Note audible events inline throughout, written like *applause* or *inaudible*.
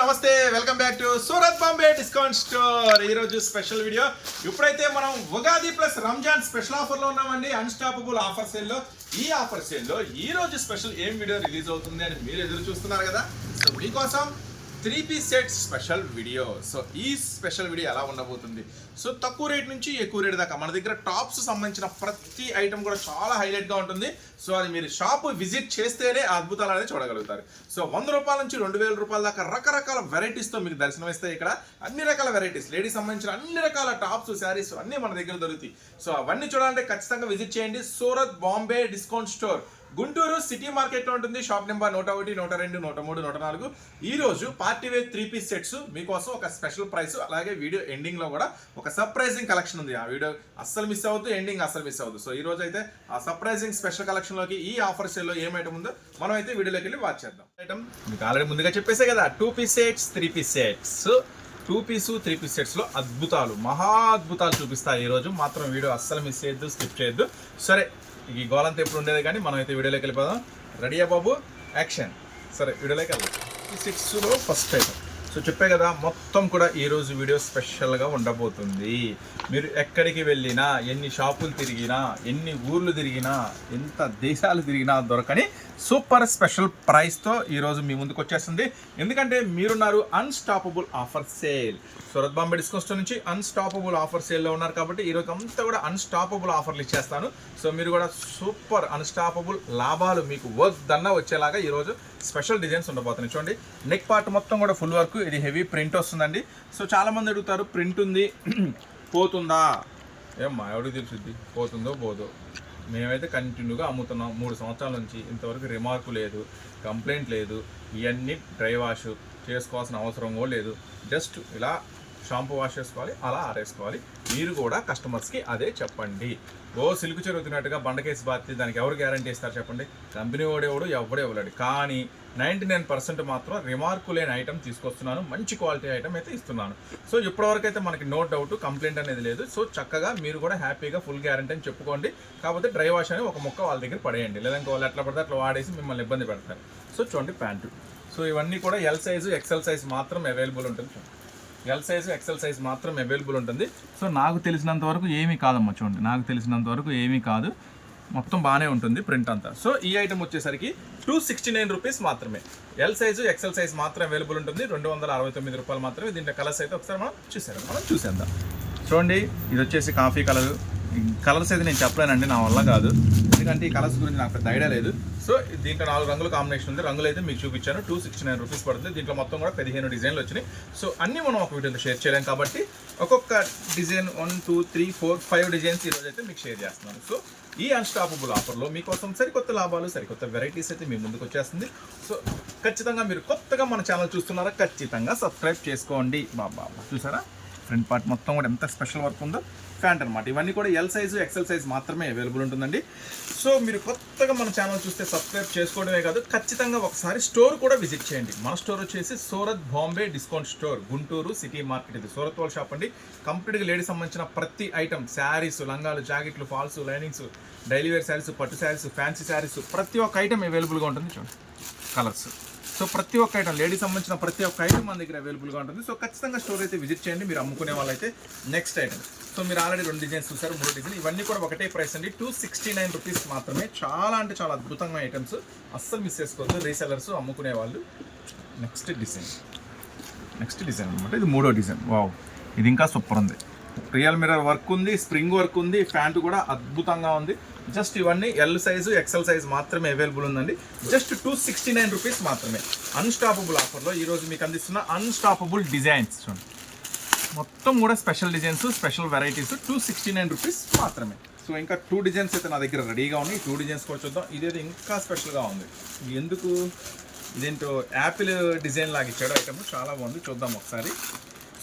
నమస్తే welcome back to Surat Bombay discount store. ఈ రోజు స్పెషల్ వీడియో. ఇప్పుడైతే మనం ఉగాది ప్లస్ రంజాన్ స్పెషల్ ఆఫర్లో ఉన్నామండి. అన్స్టాపబుల్ ఆఫర్ సేల్లో ఈ ఆఫర్ సేల్లో ఈరోజు ఈ రోజు స్పెషల్ ఏం వీడియో రిలీజ్ అవుతుంది అని మీరు ఎదురు చూస్తున్నారు కదా. సో మీకోసం three piece set special video. So ఈ స్పెషల్ వీడియో ఎలా ఉండబోతుంది? సో తక్కువ రేట్ నుంచి ఎక్కువ రేట్ దాకా మన దగ్గర టాప్స్ సంబంధించిన ప్రతి ఐటమ్ కూడా చాలా హైలైట్గా ఉంటుంది. సో అది మీరు షాప్ విజిట్ చేస్తేనే అద్భుతాలు అనేది చూడగలుగుతారు. సో వంద రూపాయల నుంచి రెండు వేల రూపాయల దాకా రకరకాల వెరైటీస్తో మీకు దర్శనం ఇస్తాయి ఇక్కడ. అన్ని రకాల వెరైటీస్ లేడీస్ సంబంధించిన అన్ని రకాల టాప్స్ శారీస్ అన్నీ మన దగ్గర దొరుకుతాయి. సో అవన్నీ చూడాలంటే ఖచ్చితంగా విజిట్ చేయండి. Surat Bombay discount store. Guntur city మార్కెట్లో ఉంటుంది. షాప్ నెంబర్ నూట ఒకటి నూట రెండు నూట మూడు నూట నాలుగు. ఈ రోజు party wear three piece sets మీకోసం ఒక స్పెషల్ ప్రైస్ అలాగే వీడియో ఎండింగ్లో కూడా ఒక సర్ప్రైజింగ్ కలెక్షన్ ఉంది. ఆ వీడియో అస్సలు మిస్ అవ్వద్దు ఎండింగ్ అస్సలు మిస్ అవ్వద్దు. సో ఈ రోజు అయితే ఆ సర్ప్రైజింగ్ స్పెషల్ కలెక్షన్లోకి ఈ ఆఫర్ సేల్లో ఏం ఐటమ్ ఉందో మనం అయితే వీడియోలోకి వెళ్ళి వాచ్ చేద్దాం. ఐటమ్ మీకు ఆల్రెడీ ముందుగా చెప్పేసే కదా two piece sets three piece sets two piece three piece సెట్స్లో అద్భుతాలు మహా అద్భుతాలు చూపిస్తాయి ఈ రోజు. మాత్రం వీడియో అస్సలు మిస్ చేయొద్దు స్కిప్ చేయొద్దు. సరే ఈ గోలంతా ఎప్పుడు ఉండేది కానీ మనం అయితే వీడియోలోకి వెళ్ళిపోదాం. రెడీయా బాబు? యాక్షన్. సరే వీడియోలోకి వెళ్దాం. ఈ సిక్స్లో ఫస్ట్ ఐటమ్ సో చెప్పే కదా మొత్తం కూడా ఈ రోజు వీడియో స్పెషల్గా ఉండబోతుంది. మీరు ఎక్కడికి వెళ్ళినా ఎన్ని షాపులు తిరిగినా ఎన్ని ఊర్లు తిరిగినా ఎంత దేశాలు తిరిగినా దొరకని సూపర్ స్పెషల్ ప్రైస్తో ఈరోజు మీ ముందుకు వచ్చేస్తుంది. ఎందుకంటే మీరున్నారు unstoppable offer sale Surat Bombay discount store నుంచి అన్స్టాపబుల్ ఆఫర్ సేల్లో ఉన్నారు కాబట్టి ఈరోజు అంతా కూడా అన్స్టాపబుల్ ఆఫర్లు ఇచ్చేస్తాను. సో మీరు కూడా సూపర్ అన్స్టాపబుల్ లాభాలు మీకు వర్క్ దన్నా వచ్చేలాగా ఈరోజు స్పెషల్ డిజైన్స్ ఉండబోతున్నాయి. చూడండి నెక్ పార్ట్ మొత్తం కూడా ఫుల్ వర్క్ ఇది హెవీ ప్రింట్ వస్తుందండి. సో చాలామంది అడుగుతారు ప్రింట్ ఉంది *clears throat* పోతుందా? ఏమ్మా ఎవరికి తెలుసుద్ది? పోతుందో పోదో? మేమైతే కంటిన్యూగా అమ్ముతున్నాం. మూడు సంవత్సరాల నుంచి ఇంతవరకు రిమార్కు లేదు కంప్లైంట్ లేదు ఇవన్నీ డ్రై వాష్ చేసుకోవాల్సిన అవసరం కూడా లేదు. జస్ట్ ఇలా షాంపూ వాష్ చేసుకోవాలి అలా ఆరేసుకోవాలి. మీరు కూడా కస్టమర్స్కి అదే చెప్పండి. ఓ సిల్క్ చెరుగుతున్నట్టుగా బండకేసి బాతి దానికి ఎవరు గ్యారంటీ ఇస్తారు చెప్పండి? కంపెనీ వాడేవాడు ఎవడే ఇవ్వలేడు. కానీ నైంటీ నైన్ పర్సెంట్ మాత్రం రిమార్కు లేని ఐటమ్ తీసుకొస్తున్నాను. మంచి క్వాలిటీ ఐటమ్ అయితే ఇస్తున్నాను. సో ఇప్పటివరకు అయితే మనకి నో డౌట్ కంప్లైంట్ అనేది లేదు. సో చక్కగా మీరు కూడా హ్యాపీగా ఫుల్ గ్యారంటీ అని చెప్పుకోండి. కాకపోతే డ్రై వాష్ అని ఒక మొక్క వాళ్ళ దగ్గర పడేయండి. లేదంటే వాళ్ళు ఎట్లా పడితే అట్లా వాడేసి మిమ్మల్ని ఇబ్బంది పెడతారు. సో చూడండి ప్యాంటు సో ఇవన్నీ కూడా ఎల్ సైజు ఎక్సెల్ సైజ్ మాత్రం అవైలబుల్ ఉంటుంది ఎల్ సైజ్ ఎక్సెల్ సైజ్ మాత్రం అవైలబుల్ ఉంటుంది. సో నాకు తెలిసినంత వరకు ఏమీ కాదమ్మా చూడండి. నాకు తెలిసినంత వరకు ఏమీ కాదు. మొత్తం బాగానే ఉంటుంది ప్రింట్ అంతా. సో ఈ ఐటమ్ వచ్చేసరికి టూ సిక్స్టీ నైన్ రూపీస్ మాత్రమే. ఎల్ సైజు ఎక్సెల్ సైజ్ మాత్రం అవైలబుల్ ఉంటుంది. రెండు వందల అరవై తొమ్మిది రూపాయలు మాత్రమే. దీంట్లో కలర్స్ అయితే ఒకసారి మనం చూసేద్దాం. మనం చూసేద్దాం. చూడండి ఇది వచ్చేసి కాఫీ కలర్ కలర్స్ అయితే నేను చెప్పలేనండి నా వల్ల కాదు. ఎందుకంటే ఈ కలర్స్ గురించి నాకు పెద్ద ఐడియా లేదు. సో దీంట్లో నాలుగు రంగుల కాంబినేషన్ ఉంది. రంగులు అయితే మీకు చూపించాను. టూ సిక్స్టీ నైన్ రూపీస్ పడుతుంది. దీంట్లో మొత్తం కూడా పదిహేను డిజైన్లు వచ్చినాయి. సో అన్నీ మనం ఒక వీడియోలో షేర్ చేయలేం కాబట్టి ఒక్కొక్క design one two three four five designs ఈరోజు అయితే మీకు షేర్ చేస్తున్నాను. సో ఈ అన్స్టాపబుల్ ఆఫర్లో మీకోసం సరికొత్త లాభాలు సరికొత్త వెరైటీస్ అయితే మీ ముందుకు వచ్చేస్తుంది. సో ఖచ్చితంగా మీరు కొత్తగా మన ఛానల్ చూస్తున్నారా? ఖచ్చితంగా సబ్స్క్రైబ్ చేసుకోండి. బాబా. చూసారా? ఫ్రంట్ పార్ట్ మొత్తం కూడా ఎంత స్పెషల్ వర్క్ ఉందో ఫ్యాంట్ అనమాట ఇవన్నీ కూడా ఎల్ సైజు ఎక్సెల్ సైజ్ మాత్రమే అవైలబుల్ ఉంటుందండి. సో మీరు కొత్తగా మన ఛానల్ చూస్తే సబ్స్క్రైబ్ చేసుకోవడమే కాదు ఖచ్చితంగా ఒకసారి స్టోర్ కూడా విజిట్ చేయండి. మన స్టోర్ వచ్చేసి Surat Bombay discount store Guntur city market ఇది. సూరత్ వాళ్ళ షాప్ అండి. కంప్లీట్గా లేడీస్ సంబంధించిన ప్రతి ఐటమ్ శారీస్ లంగాలు జాకెట్లు falls linings daily wear saris పట్టు శారీస్ ఫ్యాన్సీ శారీస్ ప్రతి ఒక్క ఐటమ్ అవైలబుల్గా ఉంటుంది చూడండి. కలర్స్ సో ప్రతి ఒక్క ఐటమ్ లేడీస్ సంబంధించిన ప్రతి ఒక్క ఐటమ్ మన దగ్గర అవైలబుల్గా ఉంటుంది. సో ఖచ్చితంగా స్టోర్ అయితే విజిట్ చేయండి. మీరు అమ్ముకునే వాళ్ళైతే నెక్స్ట్ ఐటమ్ సో మీరు ఆల్రెడీ రెండు డిజైన్స్ చూసారు మూడు డిజైన్ ఇవన్నీ కూడా ఒకటే ప్రైస్ అండి. టూ సిక్స్టీ నైన్ రూపీస్ మాత్రమే. చాలా అంటే చాలా అద్భుతమైన ఐటమ్స్ అస్సలు మిస్ చేసుకోవద్దు. రీసెలర్స్ అమ్ముకునే వాళ్ళు. నెక్స్ట్ డిజైన్ నెక్స్ట్ డిజైన్ అనమాట ఇది మూడో డిజైన్ వావ్ ఇది ఇంకా సూపర్ ఉంది. రియల్ మిరర్ వర్క్ ఉంది స్ప్రింగ్ వర్క్ ఉంది ప్యాంటు కూడా అద్భుతంగా ఉంది. జస్ట్ ఇవన్నీ ఎల్ సైజు ఎక్సెల్ సైజ్ మాత్రమే అవైలబుల్ ఉందండి. Just two sixty nine rupees మాత్రమే అన్స్టాపబుల్ ఆఫర్లో ఈరోజు మీకు అందిస్తున్న అన్స్టాపబుల్ డిజైన్స్ చూడండి. మొత్తం కూడా special designs special varieties two sixty nine rupees మాత్రమే. సో ఇంకా టూ డిజైన్స్ అయితే నా దగ్గర రెడీగా ఉన్నాయి. టూ డిజైన్స్ కూడా చూద్దాం. ఇదేదో ఇంకా స్పెషల్గా ఉంది. ఎందుకు? ఇదేంటో యాపిల్ డిజైన్ లాగా ఇచ్చాడు ఐటమ్ చాలా బాగుంది. చూద్దాం ఒకసారి.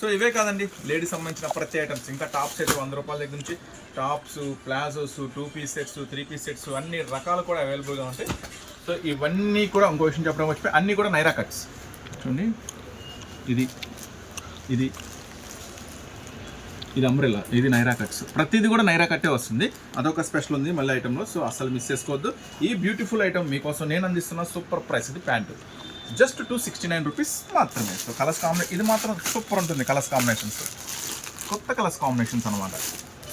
సో ఇవే కాదండి. లేడీస్ సంబంధించిన ప్రతి ఐటమ్స్ ఇంకా టాప్స్ అయితే వంద రూపాయల దగ్గర నుంచి tops palazzos two piece sets three piece sets అన్ని రకాలు కూడా అవైలబుల్గా ఉంటాయి. సో ఇవన్నీ కూడా ఇంకో విషయం చెప్పడం వచ్చిపోయి అన్నీ కూడా నైరా కట్స్. చూడండి. ఇది. ఇది. ఇది అంబ్రెల్లా ఇది నైరా కట్స్. ప్రతిదీ కూడా నైరా కట్టే వస్తుంది. అదొక స్పెషల్ ఉంది మళ్ళీ ఐటెంలో సో అసలు మిస్ చేసుకోవద్దు. ఈ బ్యూటిఫుల్ ఐటమ్ మీకోసం నేను అందిస్తున్న సూపర్ ప్రైస్ ఇది pant. Just two sixty nine rupees మాత్రమే. సో కలర్స్ కాంబినే ఇది మాత్రం సూపర్ ఉంటుంది కలర్స్ కాంబినేషన్స్. కొత్త కలర్స్ కాంబినేషన్స్ అనమాట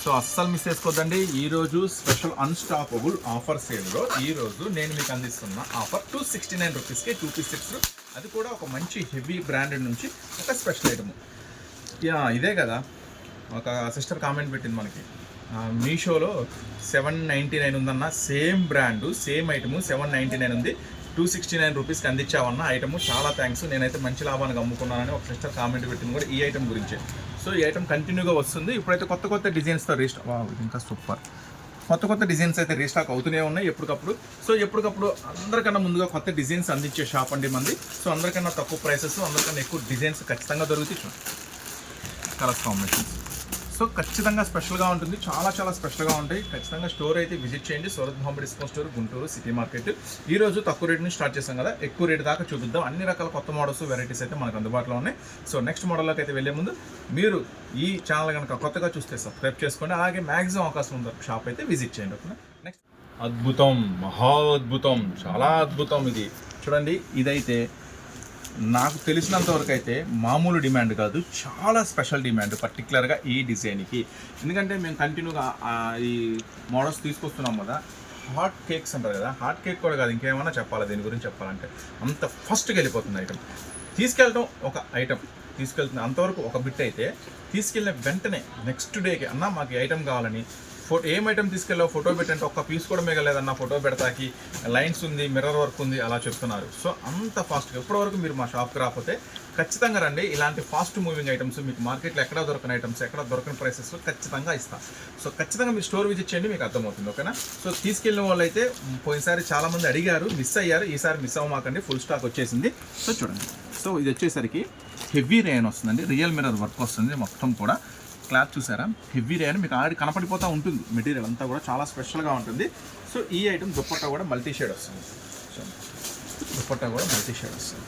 సో అస్సలు మిస్ చేసుకోవద్దండి ఈరోజు స్పెషల్ అన్స్టాపబుల్ ఆఫర్ సేల్లో ఈరోజు నేను మీకు అందిస్తున్న ఆఫర్ టూ సిక్స్టీ నైన్ రూపీస్కి టూ పీస్ సిక్స్ అది కూడా ఒక మంచి హెవీ బ్రాండెడ్ నుంచి ఒక స్పెషల్ ఐటమ్ యా ఇదే కదా. ఒక సిస్టర్ కామెంట్ పెట్టింది మనకి. మీషోలో సెవెన్ నైంటీ నైన్ ఉందన్న same brand same item seven ninety nine ఉంది. టూ సిక్స్టీ నైన్ రూపీస్కి అందించావన్న ఐటమ్ చాలా థ్యాంక్స్ నేనైతే మంచి లాభానికి అమ్ముకున్నానని ఒక సిస్టర్ కామెంట్ పెట్టింది కూడా ఈ ఐటమ్ గురించి. సో ఈ ఐటమ్ కంటిన్యూగా వస్తుంది. ఇప్పుడైతే కొత్త కొత్త డిజైన్స్తో రీస్టాక్ ఇంకా సూపర్ కొత్త కొత్త డిజైన్స్ అయితే రీస్టాక్ అవుతూనే ఉన్నాయి ఎప్పటికప్పుడు. సో ఎప్పటికప్పుడు అందరికన్నా ముందుగా కొత్త డిజైన్స్ అందించే షాప్ అండి మంది సో అందరికన్నా తక్కువ ప్రైసెస్ అందరికన్నా ఎక్కువ డిజైన్స్ ఖచ్చితంగా దొరుకుతాయి. కలర్ కాంబినేషన్స్ సో ఖచ్చితంగా స్పెషల్గా ఉంటుంది. చాలా చాలా స్పెషల్గా ఉంటాయి. ఖచ్చితంగా స్టోర్ అయితే విజిట్ చేయండి. Surat Mohammed discount store Guntur city market. ఈ రోజు తక్కువ రేట్ నుంచి స్టార్ట్ చేస్తాం కదా. ఎక్కువ రేట్ దాకా చూపిద్దాం. అన్ని రకాల కొత్త మోడల్స్ వెరైటీస్ అయితే మనకు అందుబాటులో ఉన్నాయి. సో నెక్స్ట్ మోడల్లోకి అయితే వెళ్ళే ముందు మీరు ఈ ఛానల్ కనుక కొత్తగా చూస్తే సబ్స్క్రైబ్ చేసుకోండి. అలాగే మ్యాక్సిమం అవకాశం ఉంది షాప్ అయితే విజిట్ చేయండి. ఓకేనా? నెక్స్ట్. అద్భుతం. మహా అద్భుతం. చాలా అద్భుతం ఇది. చూడండి ఇదైతే నాకు తెలిసినంత వరకు అయితే మామూలు డిమాండ్ కాదు చాలా స్పెషల్ డిమాండ్ పర్టికులర్గా ఈ డిజైన్కి. ఎందుకంటే మేము కంటిన్యూగా ఈ మోడల్స్ తీసుకొస్తున్నాం కదా హాట్ కేక్స్ అంటారు కదా హాట్ కేక్ కూడా కాదు ఇంకేమైనా చెప్పాలి? దీని గురించి చెప్పాలంటే అంత ఫస్ట్కి వెళ్ళిపోతుంది ఐటమ్ తీసుకెళ్ళటం ఒక ఐటమ్ తీసుకెళ్తుంది అంతవరకు ఒక బిట్ అయితే తీసుకెళ్ళిన వెంటనే నెక్స్ట్ డేకి అన్న మాకు ఐటమ్ కావాలని ఫోటో ఏం ఐటమ్ తీసుకెళ్ళావు? ఫోటో పెట్టంటే ఒక్క పీస్ కూడా మిగలేదన్న ఫోటో పెడతాకి. లైన్స్ ఉంది మిర్రర్ వర్క్ ఉంది అలా చెప్తున్నారు. సో అంత ఫాస్ట్గా ఇప్పటివరకు మీరు మా షాప్కి రాకపోతే ఖచ్చితంగా రండి. ఇలాంటి ఫాస్ట్ మూవింగ్ ఐటమ్స్ మీకు మార్కెట్లో ఎక్కడ దొరకని ఐటమ్స్ ఎక్కడ దొరకని ప్రైసెస్ ఖచ్చితంగా ఇస్తాం. సో ఖచ్చితంగా మీరు స్టోర్ విజిట్ చేయండి మీకు అర్థమవుతుంది ఓకేనా సో తీసుకెళ్ళిన వాళ్ళు అయితే పోయినసారి చాలా మంది అడిగారు మిస్ అయ్యారు. ఈసారి మిస్ అవ్వమాకండి ఫుల్ స్టాక్ వచ్చేసింది. సో చూడండి. సో ఇది వచ్చేసరికి హెవీ రేయన్ వస్తుందండి రియల్ మిర్రర్ వర్క్ వస్తుంది మొత్తం కూడా. క్లాత్ చూసారా? హెవీ రేయన్ మీకు ఆడి కనపడిపోతూ ఉంటుంది. మెటీరియల్ అంతా కూడా చాలా స్పెషల్గా ఉంటుంది. సో ఈ ఐటమ్ దుప్పట్టా కూడా మల్టీ షేడ్ వస్తుంది. సో దుప్పట్టా కూడా మల్టీ షేడ్ వస్తుంది.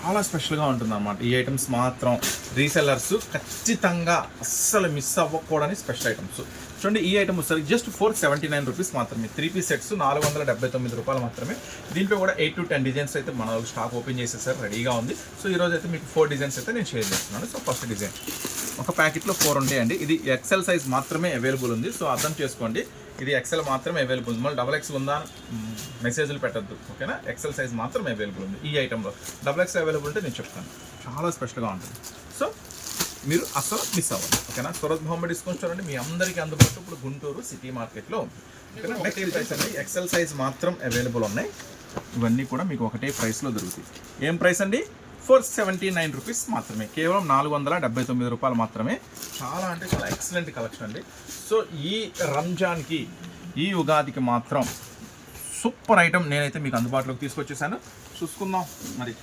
చాలా స్పెషల్గా ఉంటుంది అనమాట ఈ ఐటమ్స్ మాత్రం రీసెల్లర్స్ ఖచ్చితంగా అస్సలు మిస్ అవ్వకూడని స్పెషల్ ఐటమ్స్. చూడండి ఈ ఐటమ్ వస్తుంది just four seventy nine rupees మాత్రమే. త్రీ పీస్ సెట్స్ నాలుగు వందల డెబ్బై తొమ్మిది రూపాయలు మాత్రమే. దీంట్లో కూడా ఎయిట్ టు టెన్ డిజైన్స్ అయితే మన స్టాక్ ఓపెన్ చేసేసారు రెడీగా ఉంది. సో ఈ రోజు అయితే మీకు ఫోర్ డిజైన్స్ అయితే నేను షేర్ చేస్తున్నాను. సో ఫస్ట్ డిజైన్ ఒక ప్యాకెట్లో ఫోర్ ఉంటాయండి. ఇది ఎక్సెల్ సైజ్ మాత్రమే అవైలబుల్ ఉంది. సో అర్థం చేసుకోండి. ఇది ఎక్సెల్ మాత్రమే అవైలబుల్ ఉంది మళ్ళీ డబల్ ఎక్స్ ఉందా? మెసేజ్లు పెట్టద్దు. ఓకేనా? ఎక్సెల్ సైజ్ మాత్రమే అవైలబుల్ ఉంది ఈ ఐటెంలో డబల్ ఎక్స్ అవైలబుల్ ఉంటే నేను చెప్తాను. చాలా స్పెషల్గా ఉంటుంది. సో మీరు అసలు మిస్ అవ్వండి ఓకేనా? సూరత్ మొహమ్మద్ డిస్కౌంట్ చూడండి. మీ అందరికీ అందుబాటు ఇప్పుడు గుంటూరు సిటీ మార్కెట్లో ఉంది. ఓకేనా? నెక్స్ట్ ప్రైస్ అండి. ఎక్సెల్ సైజ్ మాత్రం అవైలబుల్ ఉన్నాయి. ఇవన్నీ కూడా మీకు ఒకటే ప్రైస్లో దొరుకుతాయి. ఏం ప్రైస్ అండి? ఫోర్ సెవెంటీ నైన్ రూపీస్ మాత్రమే. కేవలం నాలుగు వందల డెబ్బై తొమ్మిది రూపాయలు మాత్రమే. చాలా అంటే చాలా ఎక్సలెంట్ కలెక్షన్ అండి. సో ఈ రంజాన్కి ఈ ఉగాదికి మాత్రం సూపర్ ఐటమ్ నేనైతే మీకు అందుబాటులోకి తీసుకొచ్చేసాను. చూసుకుందాం. మరి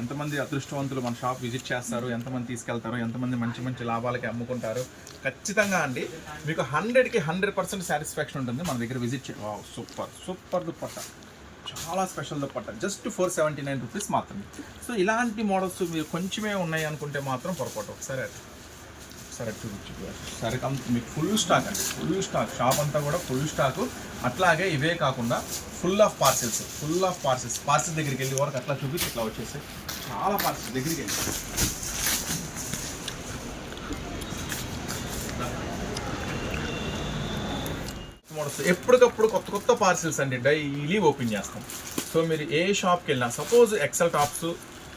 ఎంతమంది అదృష్టవంతులు మన షాప్ విజిట్ చేస్తారు ఎంతమంది తీసుకెళ్తారు ఎంతమంది మంచి మంచి లాభాలకి అమ్ముకుంటారు. ఖచ్చితంగా అండి మీకు హండ్రెడ్కి హండ్రెడ్ పర్సెంట్ సాటిస్ఫాక్షన్ ఉంటుంది మన దగ్గర విజిట్ చే సూపర్ సూపర్ దుప్పట్ట చాలా special dupatta just four seventy nine rupees మాత్రమే. సో ఇలాంటి మోడల్స్ మీరు కొంచెమే ఉన్నాయి అనుకుంటే మాత్రం పొరపాటు. ఒకసారి సరే చూపించు. సరే మీకు ఫుల్ స్టాక్ అండి. ఫుల్ స్టాక్ షాప్ అంతా కూడా ఫుల్ స్టాక్ అట్లాగే ఇవే కాకుండా full of parcels full of parcels parcel దగ్గరికి వెళ్ళి వరకు అట్లా చూపించి ఇట్లా వచ్చేసి. చాలా పార్సిల్స్ దగ్గరికి వెళ్ళి. మోడల్స్. ఎప్పటికప్పుడు కొత్త కొత్త పార్సిల్స్ అండి డైలీ ఓపెన్ చేస్తాం. సో మీరు ఏ షాప్కి వెళ్ళినా సపోజ్ ఎక్సెల్ టాప్స్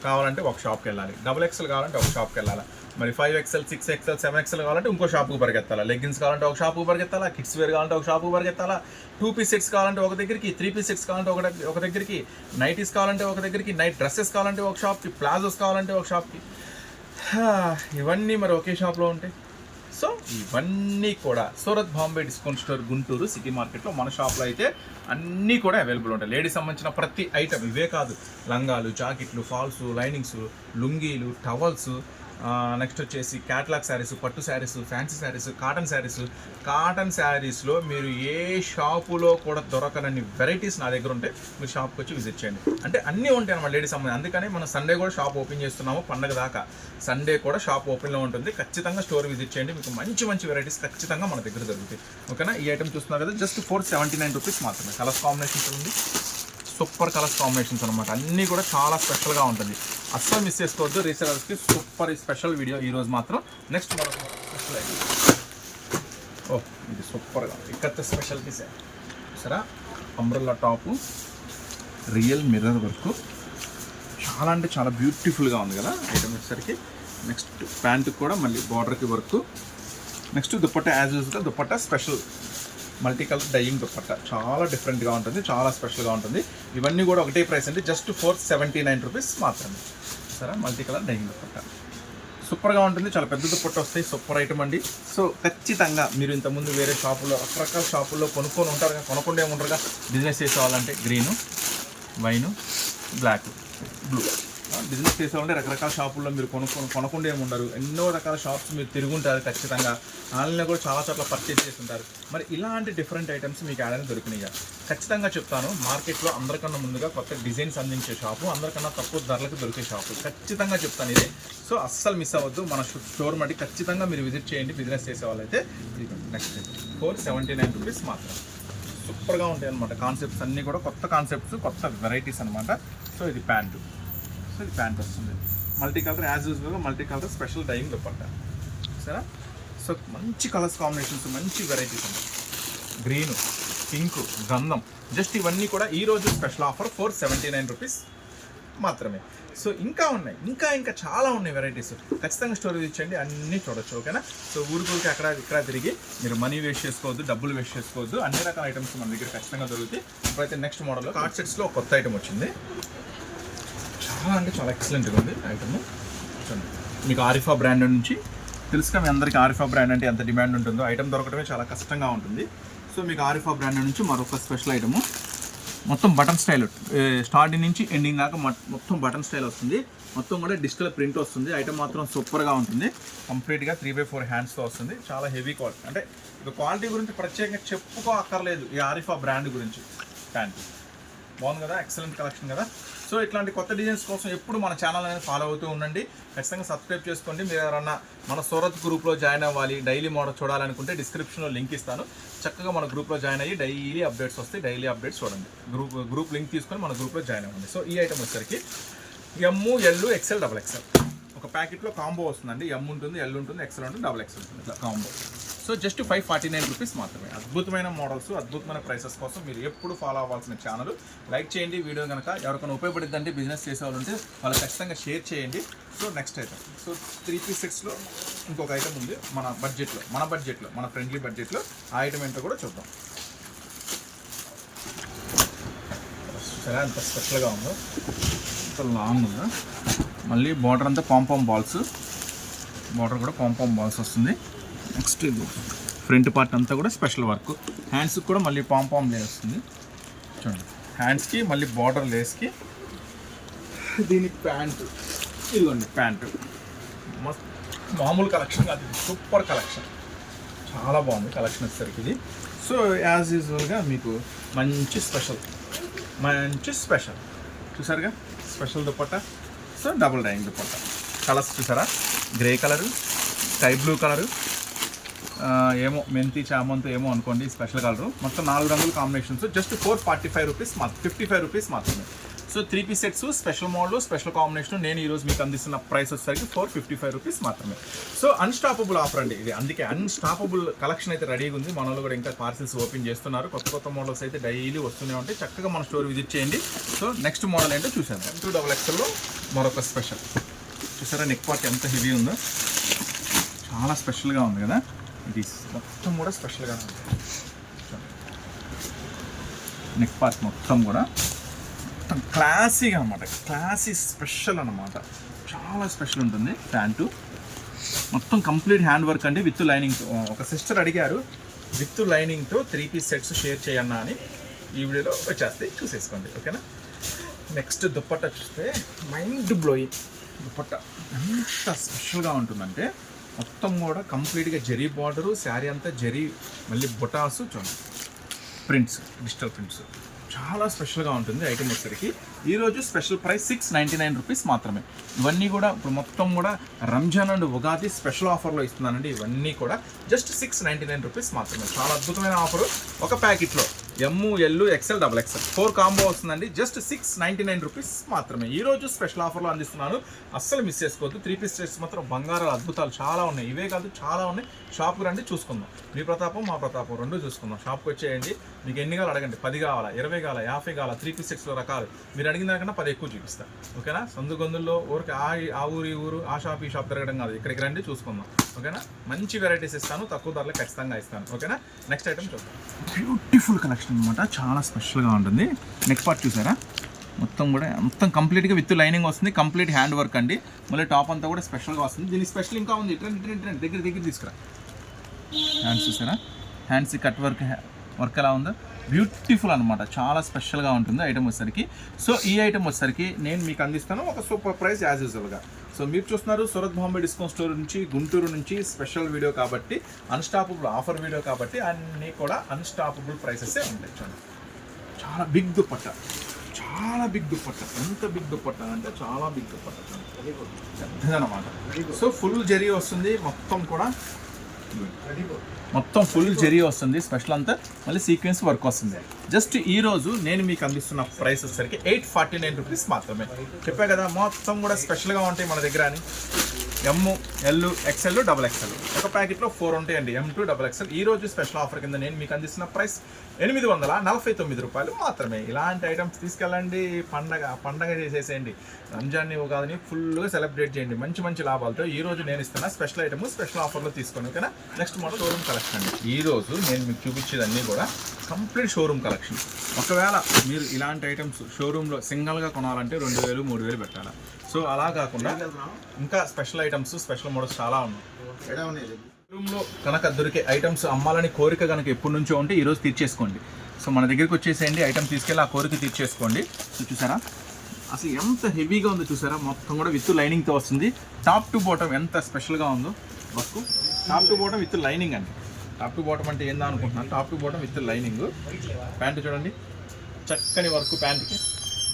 కావాలంటే ఒక షాప్కి వెళ్ళాలి. డబుల్ ఎక్సెల్ కావాలంటే ఒక షాప్కి వెళ్ళాలి? మరి five XL six XL seven XL కావాలంటే ఇంకో షాప్కి పరిగెత్తాలా? లెగ్గిన్స్ కావాలంటే ఒక షాప్కి పరిగెత్తాలా? కిడ్స్ వేర్ కావాలంటే ఒక షాప్కి పరిగెత్తాలా? టూ పీస్ సెట్స్ కావాలంటే ఒక దగ్గరికి త్రీ పీస్ సెట్స్ కావాలంటే ఒక ఒక దగ్గరికి నైటీస్ కావాలంటే ఒక దగ్గరికి నైట్ డ్రెస్సెస్ కావాలంటే ఒక షాప్కి ప్లాజోస్ కావాలంటే ఒక షాప్కి. ఇవన్నీ మరి ఒకే షాప్లో ఉంటాయి. సో ఇవన్నీ కూడా Surat Bombay discount store Guntur city మార్కెట్లో మన షాప్లో అయితే అన్నీ కూడా అవైలబుల్ ఉంటాయి. లేడీస్ సంబంధించిన ప్రతి ఐటమ్ ఇవే కాదు. లంగాలు జాకెట్లు ఫాల్స్ లైనింగ్స్ లుంగీలు టవల్స్ నెక్స్ట్ వచ్చేసి క్యాట్లాగ్ శారీస్ పట్టు saris fancy saris cotton saris cotton శారీస్లో మీరు ఏ షాపులో కూడా దొరకనన్ని వెరైటీస్ నా దగ్గర ఉంటే మీరు షాప్కి వచ్చి విజిట్ చేయండి. అంటే అన్నీ ఉంటాయి అన్నమాట లేడీస్ సంబంధించి. అందుకని మనం సండే కూడా షాప్ ఓపెన్ చేస్తున్నాము పండగ దాకా. సండే కూడా షాప్ ఓపెన్లో ఉంటుంది. ఖచ్చితంగా స్టోర్ విజిట్ చేయండి. మీకు మంచి మంచి వెరైటీస్ ఖచ్చితంగా మన దగ్గర దొరుకుతాయి. ఓకేనా ఈ ఐటమ్ చూస్తున్నారు కదా just four seventy nine rupees మాత్రమే. కలర్ కాంబినేషన్ ఉంది సూపర్ కలర్స్ కాంబినేషన్స్ అనమాట అన్నీ కూడా చాలా స్పెషల్గా ఉంటుంది. అస్సలు మిస్ చేసుకోవద్దు. రీసెలర్స్కి సూపర్ స్పెషల్ వీడియో ఈరోజు మాత్రం. నెక్స్ట్ మరొక స్పెషల్ ఐటమ్ ఓ ఇది సూపర్గా ఇక్కడ స్పెషల్ పీస్ సరే umbrella top real mirror work చాలా అంటే చాలా బ్యూటిఫుల్గా ఉంది కదా? ఐటమ్ వచ్చేసరికి. నెక్స్ట్ ప్యాంటుకి కూడా మళ్ళీ బార్డర్కి work next dupatta as యూజ్గా dupatta special multi colour dyeing dupatta. చాలా డిఫరెంట్గా ఉంటుంది చాలా స్పెషల్గా ఉంటుంది. ఇవన్నీ కూడా ఒకటే ప్రైస్ అండి just four seventy nine rupees మాత్రమే. సరే మల్టీ కలర్ డైయింగ్ దుప్పట్ట. సూపర్గా ఉంటుంది చాలా పెద్ద దుప్పట్ట వస్తాయి సూపర్ ఐటమ్ అండి. సో ఖచ్చితంగా మీరు ఇంతకుముందు వేరే షాపుల్లో రకరకాల షాపుల్లో కొనుక్కొని ఉంటారు కదా కొనుక్కుంటే ఏముంటారుగా business చేసేవాళ్ళంటే green wine black blue. Business చేసేవాళ్ళంటే రకరకాల షాపుల్లో మీరు కొనుక్కొని కొనకుండా ఏముండరు. ఎన్నో రకాల షాప్స్ మీరు తిరుగుంటారు ఖచ్చితంగా ఆన్లైన్లో కూడా చాలా చోట్ల పర్చేజ్ చేస్తుంటారు మరి ఇలాంటి డిఫరెంట్ ఐటమ్స్ మీకు ఆడని దొరికినాయి? ఖచ్చితంగా చెప్తాను మార్కెట్లో అందరికన్నా ముందుగా కొత్త డిజైన్స్ అందించే షాపు అందరికన్నా తక్కువ ధరలకు దొరికే షాపు ఖచ్చితంగా చెప్తాను ఇది. సో అస్సలు మిస్ అవ్వద్దు. మన స్టోర్ మట్టి ఖచ్చితంగా మీరు విజిట్ చేయండి బిజినెస్ చేసే వాళ్ళైతే next four seventy nine rupees మాత్రం. సూపర్గా ఉంటాయి అనమాట కాన్సెప్ట్స్ అన్నీ కూడా. కొత్త కాన్సెప్ట్స్ కొత్త వెరైటీస్ అనమాట సో ఇది ప్యాంటు సో ఇది ప్యాంట్ వస్తుంది మల్టీ కలర్ యాజ్ యూజువల్గా multi colour special dyeing dupatta సరే సో మంచి కలర్స్ కాంబినేషన్స్ మంచి వెరైటీస్ ఉన్నాయి. గ్రీన్ పింక్ గంధం. జస్ట్ ఇవన్నీ కూడా ఈ రోజు special offer four seventy nine rupees మాత్రమే. సో ఇంకా ఉన్నాయి. ఇంకా ఇంకా చాలా ఉన్నాయి వెరైటీస్ ఖచ్చితంగా స్టోరేజ్ ఇచ్చండి అన్నీ చూడొచ్చు. ఓకేనా సో ఊరికి అక్కడ ఇక్కడ తిరిగి మీరు మనీ వేస్ట్ చేసుకోవద్దు డబ్బులు వేస్ట్ చేసుకోవద్దు. అన్ని రకాల ఐటమ్స్ మన దగ్గర ఖచ్చితంగా దొరుకుతాయి. ఇప్పుడైతే నెక్స్ట్ మోడల్లో కార్డ్ సెట్స్లో కొత్త ఐటమ్ వచ్చింది. చాలా అంటే చాలా ఎక్సలెంట్గా ఉంది ఐటమ్ చూడండి. మీకు ఆరిఫా బ్రాండ్ నుంచి తెలుసుగా మీ అందరికీ ఆరిఫా బ్రాండ్ అంటే ఎంత డిమాండ్ ఉంటుందో. ఐటమ్ దొరకడమే చాలా కష్టంగా ఉంటుంది. సో మీకు ఆరిఫా బ్రాండ్ నుంచి మరొక స్పెషల్ ఐటము మొత్తం బటన్ స్టైల్ స్టార్టింగ్ నుంచి ఎండింగ్ దాకా మొత్తం బటన్ స్టైల్ వస్తుంది. మొత్తం కూడా డిజిటల్ ప్రింట్ వస్తుంది. ఐటమ్ మాత్రం సూపర్గా ఉంటుంది. కంప్లీట్గా త్రీ బై ఫోర్ హ్యాండ్స్తో వస్తుంది. చాలా హెవీ క్వాలిటీ అంటే ఇక క్వాలిటీ గురించి ప్రత్యేకంగా చెప్పుకో అక్కర్లేదు ఈ ఆరిఫా బ్రాండ్ గురించి. ప్యాంట్ బాగుంది కదా? ఎక్సలెంట్ కలెక్షన్ కదా? సో ఇట్లాంటి కొత్త డిజైన్స్ కోసం ఎప్పుడు మన ఛానల్ అనేది ఫాలో అవుతూ ఉండండి. ఖచ్చితంగా సబ్స్క్రైబ్ చేసుకోండి. మీరు ఎవరన్నా మన సూరత్ గ్రూప్లో జాయిన్ అవ్వాలి డైలీ మోడల్ చూడాలనుకుంటే డిస్క్రిప్షన్లో లింక్ ఇస్తాను. చక్కగా మన గ్రూప్లో జాయిన్ అయ్యి డైలీ అప్డేట్స్ వస్తాయి. డైలీ అప్డేట్స్ చూడండి. గ్రూప్ గ్రూప్ లింక్ తీసుకొని మన గ్రూప్లో జాయిన్ అవ్వండి. సో ఈ ఐటమ్ వచ్చేసరికి M L XL double XL ఒక ప్యాకెట్లో కాంబో వస్తుందండి. ఎమ్ ఉంటుంది ఎల్ ఉంటుంది ఎక్సెల్ ఉంటుంది డబల్ ఎక్సెల్ ఉంటుంది. ఇట్లా combo. So just five forty nine rupees మాత్రమే. అద్భుతమైన మోడల్స్ అద్భుతమైన ప్రైసెస్ కోసం మీరు ఎప్పుడు ఫాలో అవ్వాల్సిన ఛానల్ లైక్ చేయండి వీడియో కనుక ఎవరికైనా ఉపయోగపడిద్దంటే బిజినెస్ చేసే వాళ్ళు ఉంటే వాళ్ళు ఖచ్చితంగా షేర్ చేయండి. So next item so three piece సెట్స్లో ఇంకొక ఐటమ్ ఉంది మన బడ్జెట్లో మన బడ్జెట్లో మన ఫ్రెండ్లీ బడ్జెట్లో ఆ ఐటమ్ ఏంటో కూడా చూద్దాం. సరే అంత స్పెషల్గా ఉందో. అంత లాంగ్ ఉందా? మళ్ళీ బార్డర్ అంతా పాంపాం బాల్స్ బార్డర్ కూడా పాంపాం బాల్స్ వస్తుంది. నెక్స్ట్ ఇది. ఫ్రంట్ పార్ట్ అంతా కూడా స్పెషల్ వర్క్. హ్యాండ్స్కి కూడా మళ్ళీ పాంపాం లే వస్తుంది. చూడండి. హ్యాండ్స్కి మళ్ళీ బార్డర్ లేస్కి దీనికి ప్యాంటు ఇదిగోండి ప్యాంటు మస్త్ మామూలు కలెక్షన్ కాదు సూపర్ కలెక్షన్ చాలా బాగుంది కలెక్షన్ వచ్చేసరికి ఇది. సో యాజ్ యూజువల్గా మీకు మంచి స్పెషల్ మంచి స్పెషల్ చూసారుగా? Special dupatta. So double dyeing dupatta. Colours చూసారా? Grey colour sky blue colour ఏమో మెంతి చామంతి ఏమో అనుకోండి స్పెషల్ కలరు మొత్తం నాలుగు రంగుల combinations just four forty five rupees మాత్రం ఫిఫ్టీ ఫైవ్ రూపీస్ మాత్రమే. So three piece sets special model special combination నేను ఈరోజు మీకు అందిస్తున్న ప్రైస్ వచ్చేసరికి ఫోర్ ఫిఫ్టీ ఫైవ్ రూపీస్ మాత్రమే. సో అన్స్టాపబుల్ ఆఫర్ అండి ఇది. అందుకే అన్స్టాపబుల్ కలెక్షన్ అయితే రెడీగా ఉంది. మనలో కూడా ఇంకా పార్సిల్స్ ఓపెన్ చేస్తున్నారు. కొత్త కొత్త మోడల్స్ అయితే డైలీ వస్తూనే ఉంటాయి. చక్కగా మన స్టోర్ విజిట్ చేయండి. సో నెక్స్ట్ మోడల్ ఏంటో చూసాను టూ డబల్ ఎక్స్ఎల్లో మరొక స్పెషల్ చూసారా? నెక్ పార్ట్ ఎంత హెవీ ఉందో? చాలా స్పెషల్గా ఉంది కదా? ఇది మొత్తం కూడా స్పెషల్గా నెక్ పార్ట్ మొత్తం కూడా మొత్తం క్లాసీగా అనమాట క్లాసీ స్పెషల్ అనమాట చాలా స్పెషల్ ఉంటుంది ప్యాంటు మొత్తం కంప్లీట్ హ్యాండ్ వర్క్ అండి విత్ లైనింగ్తో ఒక సిస్టర్ అడిగారు విత్ లైనింగ్తో త్రీ పీస్ సెట్స్ షేర్ చేయన్నా అని ఈ వీడియోలో వచ్చేస్తే చూసేసుకోండి ఓకేనా? నెక్స్ట్ దుప్పట్ట చూస్తే మైండ్ బ్లోయింగ్. దుప్పట్ట ఎంత స్పెషల్గా ఉంటుందంటే మొత్తం కూడా కంప్లీట్గా జరీ బార్డరు శారీ అంతా జరీ మళ్ళీ బొటాసు చూడండి. Prints digital prints. చాలా స్పెషల్గా ఉంటుంది ఐటమ్ వచ్చేసరికి. ఈరోజు special price six ninety nine rupees మాత్రమే. ఇవన్నీ కూడా ఇప్పుడు మొత్తం కూడా రంజాన్ అండ్ ఉగాది స్పెషల్ ఆఫర్లో ఇస్తున్నానండి. ఇవన్నీ కూడా just six ninety nine rupees మాత్రమే. చాలా అద్భుతమైన ఆఫర్. ఒక ప్యాకెట్లో M L XL double XL four combo వస్తుందండి. Just six ninety nine rupees మాత్రమే. ఈ రోజు స్పెషల్ ఆఫర్లో అందిస్తున్నాను. అస్సలు మిస్ చేసుకోవద్దు. త్రీ పీస్ సెట్స్ మాత్రం బంగారాలు అద్భుతాలు చాలా ఉన్నాయి. ఇవే కాదు చాలా ఉన్నాయి. షాప్కి రండి చూసుకుందాం. మీ ప్రతాపం మా ప్రతాపం. రెండు చూసుకుందాం. షాప్కి వచ్చేయండి. మీకు ఎన్ని కావాలి అడగండి. పది కావాలా ఇరవై కావాలా యాభై కావాలా త్రీ టు సెట్స్లో రకాలు. మీరు అడిగిన దానికన్నా పది ఎక్కువ చూపిస్తాను ఓకేనా? సందు గొంతుల్లో ఊరికి ఆ ఆ ఊరు ఈ ఊరు ఆ షాప్ ఈ షాప్ తిరగడం కాదు. ఇక్కడికి రండి చూసుకుందాం. ఓకేనా? మంచి వెరైటీస్ ఇస్తాను తక్కువ ధరలో ఖచ్చితంగా ఇస్తాను. ఓకేనా? నెక్స్ట్ ఐటమ్ చూద్దాం. బ్యూటిఫుల్ కలెక్షన్ అనమాట చాలా స్పెషల్గా ఉంటుంది. నెక్స్ట్ పార్ట్ చూసారా? మొత్తం కూడా మొత్తం కంప్లీట్గా విత్ లైనింగ్ వస్తుంది. కంప్లీట్ హ్యాండ్ వర్క్ అండి. మళ్ళీ టాప్ అంతా కూడా స్పెషల్గా వస్తుంది. దీని స్పెషల్ ఇంకా ఉంది. ట్రెండ్ ట్రెండ్ దగ్గర దగ్గర తీసుకురా. హ్యాండ్స్ చూసారా? హ్యాండ్స్ కట్ వర్క్ వర్క్ ఎలా ఉందో. బ్యూటిఫుల్ అనమాట చాలా స్పెషల్గా ఉంటుంది ఐటమ్ వచ్చేసరికి. సో ఈ ఐటమ్ వచ్చేసరికి నేను మీకు అందిస్తాను ఒక సూపర్ ప్రైస్ యాజ్ యూజువల్గా. సో మీరు చూస్తున్నారు సూరత్ బాంబే డిస్కౌంట్ స్టోర్ నుంచి గుంటూరు నుంచి స్పెషల్ వీడియో కాబట్టి అన్స్టాపబుల్ ఆఫర్ వీడియో కాబట్టి అన్నీ కూడా అన్స్టాపబుల్ ప్రైసెస్ ఉంటాయి చూడండి. చాలా బిగ్ దుప్పట్ట చాలా బిగ్ దుప్పట్ట ఎంత బిగ్ దుప్పట్ట అంటే చాలా బిగ్ దుప్పట్ట పెద్దదన్నమాట. సో ఫుల్ జరీ వస్తుంది. మొత్తం కూడా. మొత్తం ఫుల్ జెరీ వస్తుంది స్పెషల్ అంతా మళ్ళీ సీక్వెన్స్ వర్క్ వస్తుంది. జస్ట్ ఈ రోజు నేను మీకు అందిస్తున్న ప్రైస్ వచ్చేసరికి ఎయిట్ ఫార్టీ నైన్ రూపీస్ మాత్రమే. చెప్పా కదా మొత్తం కూడా స్పెషల్గా ఉంటాయి మన దగ్గర అని. M L XL double XL ఒక ప్యాకెట్లో ఫోర్ ఉంటాయండి. ఎం టూ డబల్ ఎక్స్ఎల్ ఈ రోజు స్పెషల్ ఆఫర్ కింద నేను మీకు అందిస్తున్న ప్రైస్ ఎనిమిది వందల నలభై తొమ్మిది రూపాయలు మాత్రమే. ఇలాంటి ఐటమ్స్ తీసుకెళ్ళండి. పండగ పండగ చేసేసేయండి. రంజాన్ని ఉగాదిని ఫుల్గా సెలబ్రేట్ చేయండి. మంచి మంచి లాభాలతో ఈ రోజు నేను ఇస్తున్న స్పెషల్ ఐటమ్ స్పెషల్ ఆఫర్లో తీసుకోండి ఓకేనా? నెక్స్ట్ మోడల్ షోరూమ్ కలెక్షన్ అండి. ఈ రోజు నేను మీకు చూపించేదన్నీ కూడా కంప్లీట్ షోరూమ్ కలెక్షన్ ఒకవేళ మీరు ఇలాంటి ఐటమ్స్ షోరూంలో సింగల్గా కొనాలంటే రెండు వేలు మూడు వేలు పెట్టాలి? సో అలా కాకుండా ఇంకా స్పెషల్ ఐటమ్స్ స్పెషల్ మోడల్స్ చాలా ఉన్నాయి. రూమ్లో కనుక దొరికే ఐటమ్స్ అమ్మాలని కోరిక కనుక ఎప్పటి నుంచో ఉంటే ఈరోజు తీర్చేసుకోండి. సో మన దగ్గరికి వచ్చేసేయండి ఐటమ్ తీసుకెళ్ళి ఆ కోరిక తీర్చేసుకోండి. సో చూసారా? అసలు ఎంత హెవీగా ఉందో చూసారా? మొత్తం కూడా విత్ లైనింగ్తో వస్తుంది. టాప్ టు బాటమ్ ఎంత స్పెషల్గా ఉందో work top to bottom with lining అండి. టాప్ టు బాటమ్ అంటే ఏందా అనుకుంటున్నాను? Top to bottom with lining. Pant చూడండి. చక్కని వర్క్ ప్యాంట్కి.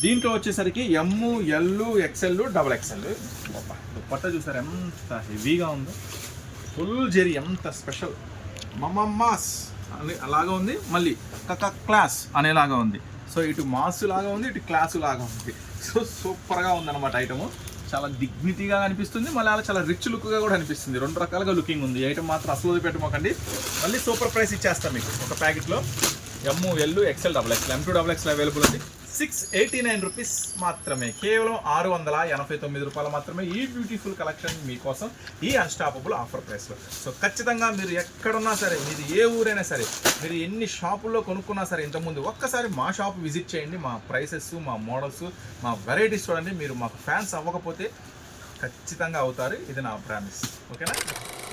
దీంట్లో వచ్చేసరికి M L XL double XL dupatta చూసారు ఎంత హెవీగా ఉందో. ఫుల్ జెరీ ఎంత స్పెషల్ మమ్మమ్మాస్ అని అలాగా ఉంది. మళ్ళీ కక్క క్లాస్ అనేలాగా ఉంది. సో ఇటు మాస్ లాగా ఉంది ఇటు క్లాస్ లాగా ఉంది. సో సూపర్గా ఉందన్నమాట ఐటము చాలా డిగ్నిటీగా అనిపిస్తుంది. మళ్ళీ అలా చాలా రిచ్ లుక్గా కూడా అనిపిస్తుంది. రెండు రకాలుగా లుకింగ్ ఉంది. ఐటమ్ మాత్రం అసలు పెట్టమోకండి మళ్ళీ సూపర్ ప్రైస్ ఇచ్చేస్తాం మీకు. ఒక ప్యాకెట్లో M L XL double XL M two double XL available ఉంది. సిక్స్ ఎయిటీ నైన్ రూపీస్ మాత్రమే. కేవలం ఆరు వందల ఎనభై తొమ్మిది రూపాయలు మాత్రమే ఈ బ్యూటిఫుల్ కలెక్షన్ మీకోసం ఈ అన్స్టాపబుల్ ఆఫర్ ప్రైస్లో. సో ఖచ్చితంగా మీరు ఎక్కడున్నా సరే మీరు ఏ ఊరైనా సరే మీరు ఎన్ని షాపుల్లో కొనుక్కున్నా సరే ఇంతకుముందు ఒక్కసారి మా షాప్ విజిట్ చేయండి. మా ప్రైసెస్ మా మోడల్స్ మా వెరైటీస్ చూడండి. మీరు మాకు ఫ్యాన్స్ అవ్వకపోతే ఖచ్చితంగా అవుతారు. ఇది నా ప్రామిస్. ఓకేనా?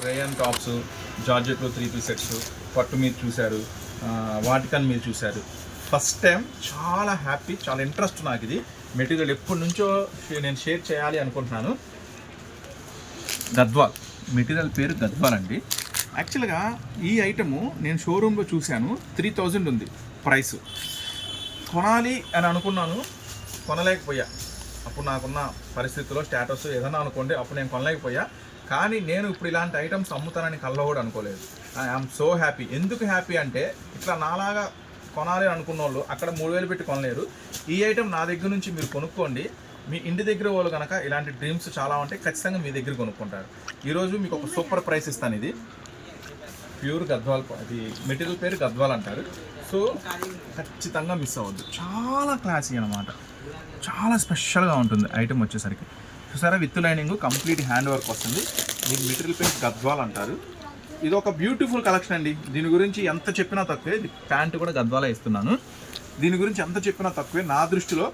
రేయన్ టాప్స్ జార్జెట్లో త్రీ పీస్ సెట్స్ పట్టు మీరు చూశారు వాటికన్ మీరు చూశారు. ఫస్ట్ టైం చాలా హ్యాపీ చాలా ఇంట్రెస్ట్ నాకు ఇది. మెటీరియల్ ఎప్పటి నుంచో నేను షేర్ చేయాలి అనుకుంటున్నాను. గద్వాల్. మెటీరియల్ పేరు గద్వాల్ అండి. యాక్చువల్గా ఈ ఐటము నేను షోరూంలో చూశాను. త్రీ థౌజండ్ ఉంది ప్రైస్ కొనాలి అని అనుకున్నాను. కొనలేకపోయా. అప్పుడు నాకున్న పరిస్థితుల్లో స్టేటస్ ఏదైనా అనుకోండి అప్పుడు నేను కొనలేకపోయా. కానీ నేను ఇప్పుడు ఇలాంటి ఐటమ్స్ అమ్ముతానని కల్లో కూడా అనుకోలేదు. ఐఎమ్ సో హ్యాపీ ఎందుకు హ్యాపీ అంటే ఇట్లా నాలాగా కొనాలి అనుకున్న వాళ్ళు అక్కడ మూడు వేలు పెట్టి కొనలేరు. ఈ ఐటమ్ నా దగ్గర నుంచి మీరు కొనుక్కోండి. మీ ఇంటి దగ్గర వాళ్ళు కనుక ఇలాంటి డ్రీమ్స్ చాలా ఉంటాయి ఖచ్చితంగా మీ దగ్గర కొనుక్కుంటారు. ఈరోజు మీకు ఒక సూపర్ ప్రైస్ ఇస్తాను ఇది. ప్యూర్ గద్వాల్ అది మెటీరియల్ పేరు గద్వాల్ అంటారు. సో ఖచ్చితంగా మిస్ అవ్వద్దు. చాలా క్లాసీ అనమాట చాలా స్పెషల్గా ఉంటుంది ఐటమ్ వచ్చేసరికి. చూసారా with lining complete hand work వస్తుంది. దీని మెటీరియల్ పేరు గద్వాల్ అంటారు. ఇది ఒక బ్యూటిఫుల్ కలెక్షన్ అండి. దీని గురించి ఎంత చెప్పినా తక్కువే. ఇది ప్యాంట్ కూడా గద్వాలా ఇస్తున్నాను. దీని గురించి ఎంత చెప్పినా తక్కువే. నా దృష్టిలో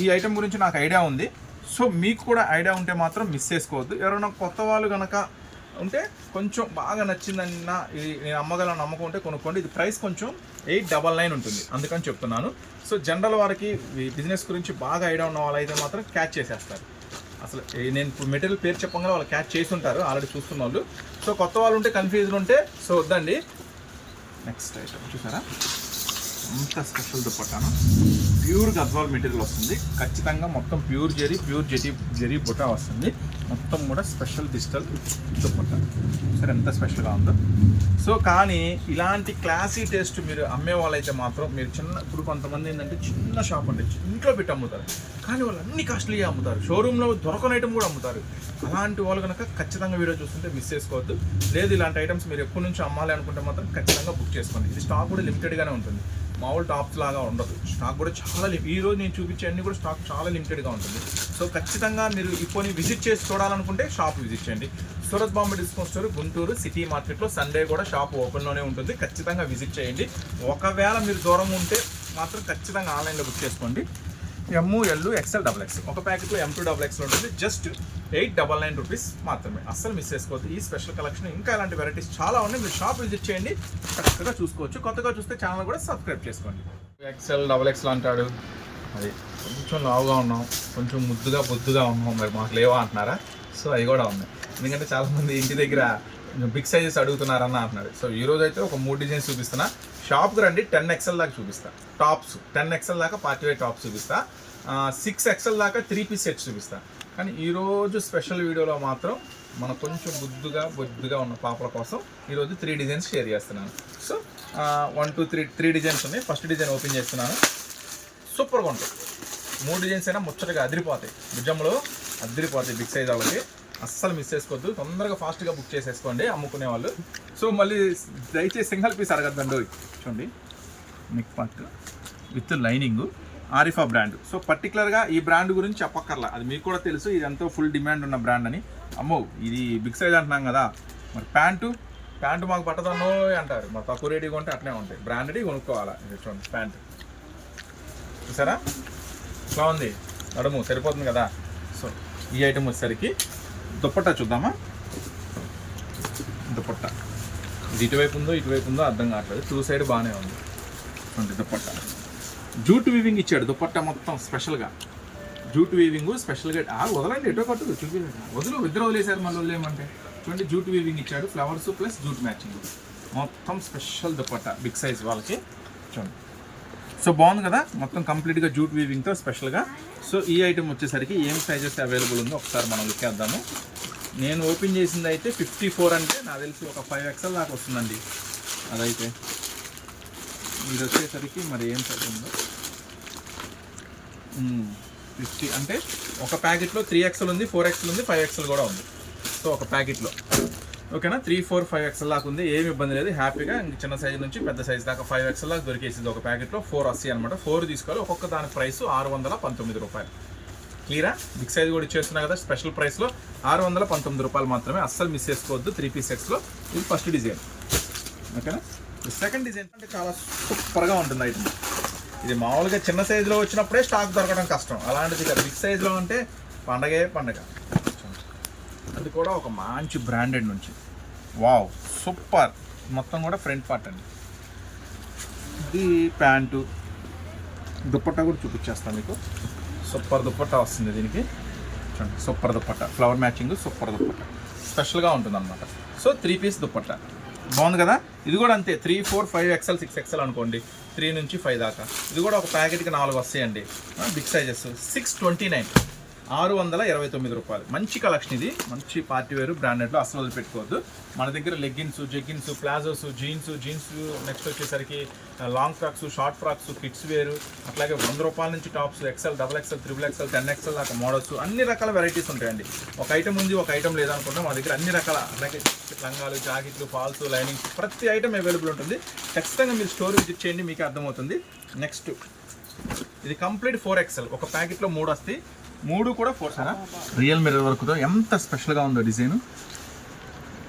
ఈ ఐటెం గురించి నాకు ఐడియా ఉంది. సో మీకు కూడా ఐడియా ఉంటే మాత్రం మిస్ చేసుకోవద్దు. ఎవరైనా కొత్త వాళ్ళు కనుక ఉంటే కొంచెం బాగా నచ్చిందన్న ఇది నేను అమ్మగలను నమ్మకం ఉంటే కొనుక్కోండి. ఇది ప్రైస్ కొంచెం ఎయిట్ డబల్ నైన్ ఉంటుంది. అందుకని చెప్తున్నాను. సో జనరల్ వారికి ఈ బిజినెస్ గురించి బాగా ఐడియా ఉన్న వాళ్ళైతే మాత్రం క్యాచ్ చేసేస్తారు. అసలు నేను ఇప్పుడు మెటీరియల్ పేరు చెప్పగానే వాళ్ళు క్యాచ్ చేసి ఉంటారు ఆల్రెడీ చూస్తున్న వాళ్ళు. సో కొత్త వాళ్ళు ఉంటే కన్ఫ్యూజన్ ఉంటే సో వద్దండి. నెక్స్ట్ ఐటమ్ చూసారా? అంత స్పెషల్ దుప్పట్టాను ప్యూర్ గద్వాల్ మెటీరియల్ వస్తుంది. ఖచ్చితంగా మొత్తం ప్యూర్ జెరీ ప్యూర్ జెరీ జెరీ బుట్ట వస్తుంది. మొత్తం కూడా స్పెషల్ డిజిటల్ దుప్పట్ట. సరే ఎంత స్పెషల్గా ఉందో. సో కానీ ఇలాంటి క్లాసీ టేస్ట్ మీరు అమ్మే వాళ్ళైతే మాత్రం మీరు చిన్న ఇప్పుడు కొంతమంది ఏంటంటే చిన్న షాప్ అండి ఇంట్లో పెట్టి అమ్ముతారు. కానీ వాళ్ళు అన్ని కాస్ట్లీ అమ్ముతారు. షోరూంలో దొరకని ఐటమ్ కూడా అమ్ముతారు. అలాంటి వాళ్ళు కనుక ఖచ్చితంగా వీడియో చూస్తుంటే మిస్ చేసుకోవద్దు. లేదు ఇలాంటి ఐటమ్స్ మీరు ఎప్పటి నుంచి అమ్మాలి అనుకుంటే మాత్రం ఖచ్చితంగా బుక్ చేసుకోండి. ఇది స్టాక్ కూడా లిమిటెడ్గానే ఉంటుంది. మామూలు టాప్స్ లాగా ఉండదు. స్టాక్ కూడా చాలా ఈ రోజు నేను చూపించే అన్ని కూడా స్టాక్ చాలా లిమిటెడ్గా ఉంటుంది. సో ఖచ్చితంగా మీరు ఇప్పుడు విజిట్ చేసి చూడాలనుకుంటే షాప్ విజిట్ చేయండి. Surat Bombay discount store Guntur city మార్కెట్లో సండే కూడా షాప్ ఓపెన్లోనే ఉంటుంది. ఖచ్చితంగా విజిట్ చేయండి. ఒకవేళ మీరు దూరం ఉంటే మాత్రం ఖచ్చితంగా ఆన్లైన్లో బుక్ చేసుకోండి. M L XL double X ఒక ప్యాకెట్లో ఎం టూ డబల్ ఎక్స్లో ఉంటుంది. Just eight double nine rupees మాత్రమే. అస్సలు మిస్ చేసుకోవద్దు. ఈ స్పెషల్ కలెక్షన్ ఇంకా ఇలాంటి వెరైటీస్ చాలా ఉన్నాయి. మీరు షాప్ విజిట్ చేయండి. చక్కగా చూసుకోవచ్చు. కొత్తగా చూస్తే ఛానల్ కూడా సబ్స్క్రైబ్ చేసుకోండి. ఎక్స్ఎల్ డబల్ ఎక్స్లో అంటాడు. అది కొంచెం లావుగా ఉన్నాం. కొంచెం ముద్దుగా బొద్దుగా ఉన్నాం. మరి మాకు లేవా అంటున్నారా? సో అవి కూడా ఉన్నాయి. ఎందుకంటే చాలామంది ఇంటి దగ్గర బిగ్ సైజెస్ అడుగుతున్నారన్న అంటున్నారు. సో ఈ రోజు అయితే ఒక మూడు డిజైన్స్ చూపిస్తున్నా. షాప్కి రండి టెన్ ఎక్స్ఎల్ దాకా చూపిస్తా. టాప్స్ టెన్ ఎక్స్ఎల్ దాకా పార్టీ వేర్ టాప్స్ చూపిస్తా. సిక్స్ ఎక్స్ఎల్ దాకా త్రీ పీస్ సెట్స్ చూపిస్తా. కానీ ఈరోజు స్పెషల్ వీడియోలో మాత్రం మన కొంచెం బుద్దుగా బొద్దుగా ఉన్న పాపల కోసం ఈరోజు త్రీ డిజైన్స్ షేర్ చేస్తున్నాను. So one two three three designs ఉన్నాయి. ఫస్ట్ డిజైన్ ఓపెన్ చేస్తున్నాను. సూపర్గా ఉంటుంది మూడు డిజైన్స్ అయినా ముచ్చటగా అదిరిపోతాయి. భుజంలో అదిరిపోతాయి బిగ్ సైజ్ వాళ్ళకి. అస్సలు మిస్ చేసుకోవద్దు. తొందరగా ఫాస్ట్గా బుక్ చేసేసుకోండి అమ్ముకునే వాళ్ళు. సో మళ్ళీ దయచేసి సింగల్ పీస్ అడగద్దండి. చూడండి. Neck part with lining Arifa brand so పర్టికులర్గా ఈ బ్రాండ్ గురించి చెప్పక్కర్లా. అది మీకు కూడా తెలుసు. ఇది ఎంతో ఫుల్ డిమాండ్ ఉన్న బ్రాండ్ అని. అమ్మో ఇది బిగ్ సైజ్ అంటున్నాం కదా. మరి ప్యాంటు ప్యాంటు మాకు పట్టదన్నో అంటారు. మరి తక్కువ రేటుగా కొంటే అట్లే ఉంటాయి. బ్రాండెడ్ కొనుక్కోవాలా? చూడండి ప్యాంటు చూసారా? ఇట్లా ఉంది. నడుము సరిపోతుంది కదా? సో ఈ ఐటమ్ వచ్చేసరికి దుప్పట్టా చూద్దామా? దుప్పట్టా. ఇది ఇటువైపు ఉందో ఇటువైపు ఉందో అర్థం కావట్లేదు. టూ సైడ్ బాగానే ఉంది. చూడండి దుప్పట్టా. జూట్ వీవింగ్ ఇచ్చాడు దుప్పట్టా మొత్తం స్పెషల్గా జూట్ వీవింగ్ స్పెషల్గా వదలండి ఎటో కట్టు చూపి వదులు ఇద్దరు వదిలేశారు మళ్ళీ వదిలేయమంటే. చూడండి జూట్ వీవింగ్ ఇచ్చాడు ఫ్లవర్స్ ప్లస్ జూట్ మ్యాచింగ్ మొత్తం స్పెషల్ దుప్పట్టా బిగ్ సైజ్ వాళ్ళకి. చూడండి. సో బాగుంది కదా? మొత్తం కంప్లీట్గా జూట్ వీవింగ్తో స్పెషల్గా సో ఈ ఐటమ్ వచ్చేసరికి ఏం సైజెస్ అవైలబుల్ ఉందో ఒకసారి మనం లుక్కేద్దాము నేను ఓపెన్ చేసింది అయితే ఫిఫ్టీ ఫోర్ అంటే నాకు తెలిసి ఒక ఫైవ్ ఎక్స్ఎల్ దాకా వస్తుందండి. అదైతే. ఇది వచ్చేసరికి మరి ఏం సైజ్ ఉందో? ఫిఫ్టీ అంటే ఒక ప్యాకెట్లో త్రీ ఎక్స్ఎల్ ఉంది ఫోర్ ఎక్స్ఎల్ ఉంది ఫైవ్ ఎక్స్ఎల్ కూడా ఉంది. సో ఒక ప్యాకెట్లో ఓకేనా? త్రీ ఫోర్ ఫైవ్ ఎక్స్ఎల్ దాకా ఉంది. ఏమి ఇబ్బంది లేదు. హ్యాపీగా చిన్న సైజ్ నుంచి పెద్ద సైజ్ దాకా ఫైవ్ ఎక్స్ఎల్ దాకా దొరికేసింది ఒక ప్యాకెట్లో. ఫోర్ వస్తాయి అనమాట ఫోర్ తీసుకోవాలి. ఒక్కొక్క దాని ప్రైస్ ఆరు వందల పంతొమ్మిది రూపాయలు. క్లియరా? బిగ్ సైజ్ కూడా ఇచ్చేస్తున్నా కదా స్పెషల్ ప్రైస్లో. ఆరు వందల పంతొమ్మిది రూపాయలు మాత్రమే అస్సలు మిస్ చేసుకోవద్దు. త్రీ పీస్ ఎక్స్లో ఇది ఫస్ట్ డిజైన్ ఓకేనా? సెకండ్ డిజైన్ అంటే చాలా సూపర్గా ఉంటుంది ఐటమ్ ఇది మామూలుగా చిన్న సైజులో వచ్చినప్పుడే స్టాక్ దొరకడం కష్టం. అలాంటిది కదా. బిగ్ సైజులో అంటే పండగే పండగ. అది కూడా ఒక మంచి బ్రాండెడ్ నుంచి. Wow super. మొత్తం కూడా ఫ్రంట్ పార్ట్ అండి. ఇది ప్యాంటు. దుప్పట్టా కూడా చూపించేస్తాను మీకు. సూపర్ దుప్పట్టా వస్తుంది దీనికి. చూడండి super dupatta. Flower matching super dupatta. స్పెషల్గా ఉంటుంది అనమాట సో త్రీ పీస్ దుప్పట్టా. బాగుంది కదా? ఇది కూడా అంతే. Three four five XL six XL అనుకోండి. త్రీ నుంచి ఫైవ్ దాకా. ఇది కూడా ఒక ప్యాకెట్కి నాలుగు వస్తాయండి. Big sizes six twenty nine ఆరు వందల ఇరవై తొమ్మిది రూపాయలు. మంచి కలెక్షన్ ఇది. మంచి పార్టీ వేరు బ్రాండెడ్లో అసలు వదిలిపెట్టుకోవద్దు. మన దగ్గర leggings jeggings palazzos jeans jeans next వచ్చేసరికి long frocks short frocks kids వేరు అట్లాగే వంద రూపాయల నుంచి tops XL double XL triple XL ten XL దాకా మోడల్స్ అన్ని రకాల వెరైటీస్ ఉంటాయండి. ఒక ఐటమ్ ఉంది ఒక ఐటమ్ లేదనుకుంటే మా దగ్గర అన్ని రకాల అలాగే లంగాలు జాకెట్లు ఫాల్స్ లైనింగ్స్ ప్రతి ఐటమ్ అవైలబుల్ ఉంటుంది. ఖచ్చితంగా మీరు స్టోర్ విజిట్ చేయండి మీకు అర్థమవుతుంది. నెక్స్ట్ ఇది కంప్లీట్ ఫోర్ ఎక్సెల్ ఒక ప్యాకెట్లో మూడు వస్తాయి. మూడు కూడా ఫోర్ రియల్ మిర్రర్ వర్క్తో ఎంత స్పెషల్గా ఉందో డిజైన్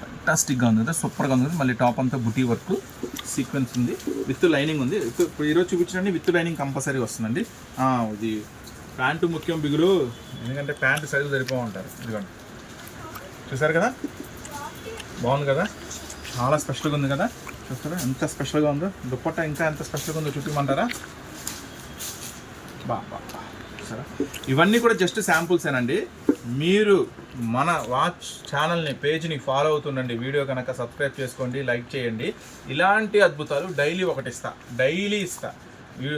ఫంటాస్టిక్గా ఉంది కదా సూపర్గా ఉంది మళ్ళీ టాప్ అంతా బుటీ వర్క్ సీక్వెన్స్ ఉంది విత్ లైనింగ్ ఉంది. విత్ ఇప్పుడు ఈరోజు చూపించండి విత్ లైనింగ్ కంపల్సరీ వస్తుందండి. ఇది ప్యాంటు ముఖ్యం బిగులు ఎందుకంటే ప్యాంటు సైజు సరిపో ఉంటారు ఇదిగోండి. చూసారు కదా? బాగుంది కదా? చాలా స్పెషల్గా ఉంది కదా? చూస్తారా? ఎంత స్పెషల్గా ఉందో? దుప్పట్ట ఇంకా ఎంత స్పెషల్గా ఉందో చూపించమంటారా? బా బా. చూసారా? ఇవన్నీ కూడా జస్ట్ శాంపుల్సేనండి మీరు మన వాచ్ ఛానల్ని పేజ్ని ఫాలో అవుతుండండి. వీడియో కనుక సబ్స్క్రైబ్ చేసుకోండి లైక్ చేయండి. ఇలాంటి అద్భుతాలు డైలీ ఒకటి ఇస్తా. డైలీ ఇస్తా.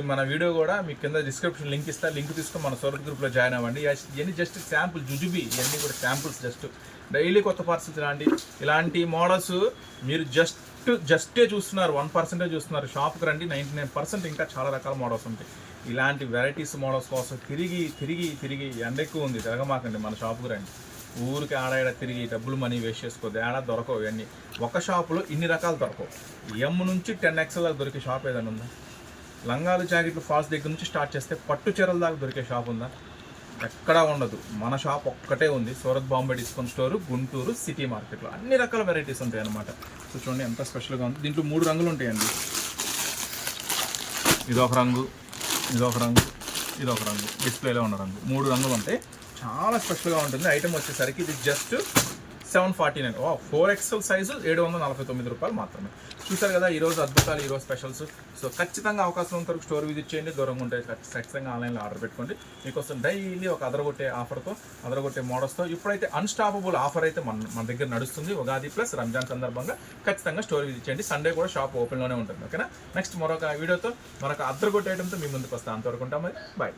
మన వీడియో కూడా మీకు కింద డిస్క్రిప్షన్ లింక్ ఇస్తా. లింక్ తీసుకొని మన సోరత్ గ్రూప్లో జాయిన్ అవ్వండి. ఇవన్నీ- ఇవన్నీ జస్ట్ శాంపుల్ జుజుబి ఇవన్నీ కూడా శాంపుల్స్ జస్ట్ డైలీ కొత్త పార్సల్స్ ఇలాంటి ఇలాంటి మోడల్స్ మీరు జస్ట్ జస్టే చూస్తున్నారు వన్ పర్సెంటే చూస్తున్నారు షాప్కి రండి. నైంటీ నైన్ పర్సెంట్ ఇంకా చాలా రకాల మోడల్స్ ఉంటాయి. ఇలాంటి వెరైటీస్ మోడల్స్ కోసం తిరిగి తిరిగి తిరిగి ఎండ ఎక్కువ ఉంది. తిరగమాకండి మన షాప్కి రండి. ఊరికి ఆడాడ తిరిగి డబ్బులు మనీ వేస్ట్ చేసుకోదు ఏడా దొరకవు ఇవన్నీ. ఒక షాపులో ఇన్ని రకాలు దొరకవు. ఎమ్ నుంచి టెన్ ఎక్స్ఎల్ దాకా దొరికే షాప్ ఏదైనా ఉందా? లంగాలు జాకెట్లు ఫాల్స్ దగ్గర నుంచి స్టార్ట్ చేస్తే పట్టు చీరల దాకా దొరికే షాప్ ఉందా? ఎక్కడా ఉండదు. మన షాప్ ఒక్కటే ఉంది. Surat Bombay discount store Guntur city మార్కెట్లో. అన్ని రకాల వెరైటీస్ ఉంటాయి అన్నమాట. సో చూడండి ఎంత స్పెషల్గా ఉంది. దీంట్లో మూడు రంగులు ఉంటాయండి. ఇది ఒక రంగు. ఇది ఒక రంగు ఇది ఒక రంగు. డిస్ప్లేలో ఉన్న రంగు. మూడు రంగులు ఉంటాయి. చాలా స్పెషల్గా ఉంటుంది. ఐటమ్ వచ్చేసరికి ఇది just seven forty nine oh four XL size ఏడు వందల నలభై తొమ్మిది రూపాయలు మాత్రమే. చూసారు కదా ఈరోజు అద్భుతాలు ఈరోజు స్పెషల్స్ సో ఖచ్చితంగా అవకాశం ఉంటారు స్టోర్ విజిట్ చేయండి దూరంగా ఉంటే ఖచ్చితంగా ఆన్లైన్లో ఆర్డర్ పెట్టుకోండి. మీకోసం డైలీ ఒక అదరగొట్టే ఆఫర్తో అదరగొట్టే మోడల్స్తో ఇప్పుడైతే అన్స్టాపబుల్ ఆఫర్ అయితే మన మన దగ్గర నడుస్తుంది. ఉగాది ప్లస్ రంజాన్ సందర్భంగా ఖచ్చితంగా స్టోర్ విజిట్ చేయండి. సండే కూడా షాప్ ఓపెన్లోనే ఉంటుంది ఓకేనా? నెక్స్ట్ మరొక వీడియోతో మరొక అద్దరగొట్టే ఐటమ్తో మీ ముందుకు వస్తాను. అంతవరకు ఉంటాం మరి. బాయ్